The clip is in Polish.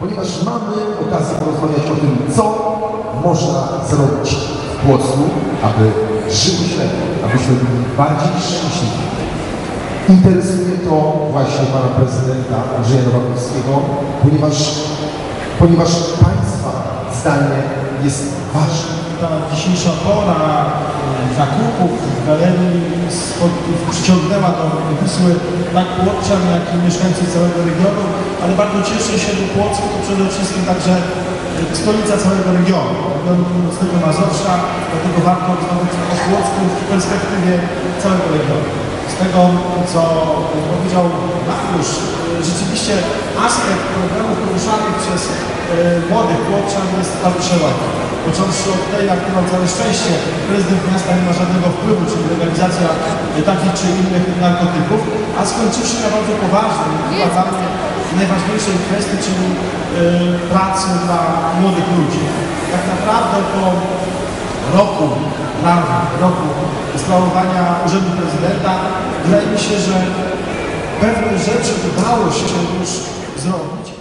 ponieważ mamy okazję porozmawiać o tym, co można zrobić w Płocku, aby się lepiej, abyśmy byli bardziej szczęśliwi. Interesuje to właśnie pana prezydenta Andrzeja Nowakowskiego, ponieważ, ponieważ państwa zdanie jest ważne. ta dzisiejsza pora spod- przyciągnęła do Wisły tak Płotczan, jak i mieszkańców całego regionu, ale bardzo cieszę się, że Płock to przede wszystkim także e, stolica całego regionu, regionu północnego Mazowsza, dlatego warto rozmawiać o Płocku w perspektywie całego regionu. Z tego, co powiedział Mariusz, e, rzeczywiście aspekt problemów poruszanych przez e, młodych Płoczan jest bardzo szeroki. Począwszy od tej, na którą całe szczęście prezydent miasta nie ma żadnego wpływu, czyli legalizacja e, takich czy innych narkotyków, a skończywszy na bardzo poważnej, chyba dla mnie najważniejszej kwestii, czyli e, pracy dla młodych ludzi. Tak naprawdę po roku, prawie roku sprawowania urzędu prezydenta, wydaje mi się, że pewne rzeczy udało się już zrobić.